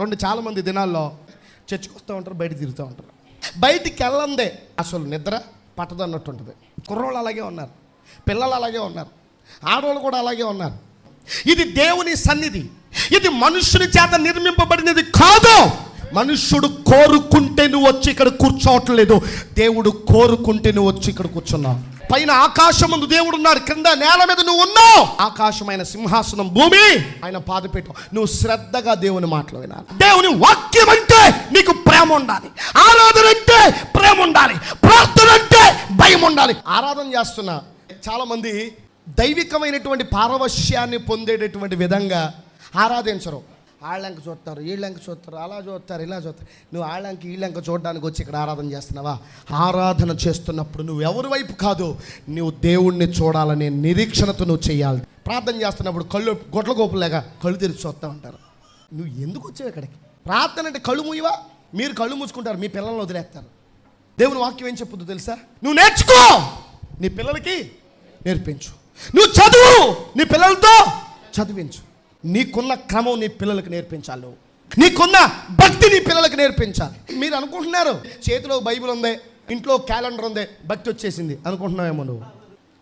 చూడండి చాలామంది దినాల్లో చర్చికి వస్తూ ఉంటారు బయట తిరుగుతూ ఉంటారు. బయటికి వెళ్ళందే. అసలు నిద్ర పట్టదు అన్నట్టు ఉంటుంది. కుర్రోళ్ళు అలాగే ఉన్నారు పిల్లలు అలాగే ఉన్నారు ఆడవాళ్ళు కూడా అలాగే ఉన్నారు. ఇది దేవుని సన్నిధి. ఇది మనుషుని చేత నిర్మింపబడినది కాదు. మనుష్యుడు కోరుకుంటే నువ్వు వచ్చి ఇక్కడ కూర్చోవట్లేదు. దేవుడు కోరుకుంటే నువ్వు వచ్చి ఇక్కడ కూర్చున్నావు. పైన ఆకాశం ముందు దేవుడు ఉన్నాడు కింద నేల మీద నువ్వు ఉన్నావు ఆకాశమైన సింహాసనం భూమి. ఆయన పాదపీఠం. నువ్వు శ్రద్ధగా దేవుని మాటలు వినాలి. దేవుని వాక్యం అంటే నీకు ప్రేమ ఉండాలి. ఆరాధన అంటే ప్రేమ ఉండాలి. ప్రార్థన అంటే భయం ఉండాలి. ఆరాధన చేస్తున్నా చాలా మంది దైవికమైనటువంటి పారవశ్యాన్ని పొందేటటువంటి విధంగా ఆరాధించరు. ఆళ్ళంక చూస్తారు వీళ్ళంక చూస్తారు అలా చూస్తారు ఇలా చూస్తారు. నువ్వు ఆళ్ళంక వీళ్ళంక చూడడానికి వచ్చి ఇక్కడ ఆరాధన చేస్తున్నావా? ఆరాధన చేస్తున్నప్పుడు నువ్వు ఎవరి వైపు కాదు నువ్వు దేవుణ్ణి చూడాలనే నిరీక్షణతో నువ్వు చేయాలి. ప్రార్థన చేస్తున్నప్పుడు కళ్ళు గొడ్ల గోపులేక కళ్ళు తెరిచి చూస్తూ ఉంటారు. నువ్వు ఎందుకు వచ్చావు ఇక్కడికి? ప్రార్థన అంటే కళ్ళు మూయవా? మీరు కళ్ళు మూసుకుంటారు మీ పిల్లల్ని వదిలేస్తారు. దేవుని వాక్యం ఏం చెప్పుద్దు తెలుసా? నువ్వు నేర్చుకో! నీ పిల్లలకి నేర్పించు. నువ్వు చదువు! నీ పిల్లలతో చదివించు. నీకున్న క్రమం నీ పిల్లలకు నేర్పించాలి. నువ్వు నీకున్న భక్తి నీ పిల్లలకు నేర్పించాలి. మీరు అనుకుంటున్నారు? చేతిలో బైబిల్ ఉంది ఇంట్లో క్యాలెండర్ ఉంది భక్తి వచ్చేసింది. అనుకుంటున్నావేమో నువ్వు?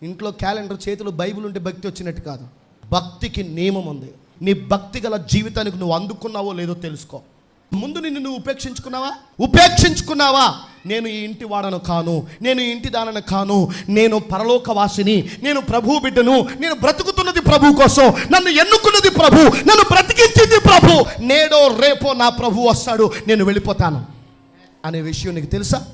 ఇంట్లో క్యాలెండర్ చేతిలో బైబిల్ ఉంటే భక్తి వచ్చినట్టు కాదు. భక్తికి నియమం ఉంది. నీ భక్తి గల జీవితానికి నువ్వు అందుకున్నావో లేదో తెలుసుకో. ముందు నిన్ను నువ్వు ఉపేక్షించుకున్నావా? ఉపేక్షించుకున్నావా? నేను ఈ ఇంటి వాడను కాను నేను ఈ ఇంటి దానను కాను. నేను పరలోకవాసిని నేను ప్రభు బిడ్డను నేను బ్రతుకుతున్నది ప్రభు కోసం నన్ను ఎన్నుకున్నది ప్రభు నన్ను బ్రతికించింది ప్రభు. నేడో రేపో నా ప్రభు వస్తాడు నేను వెళ్ళిపోతాను. అనే విషయం నీకు తెలుసా?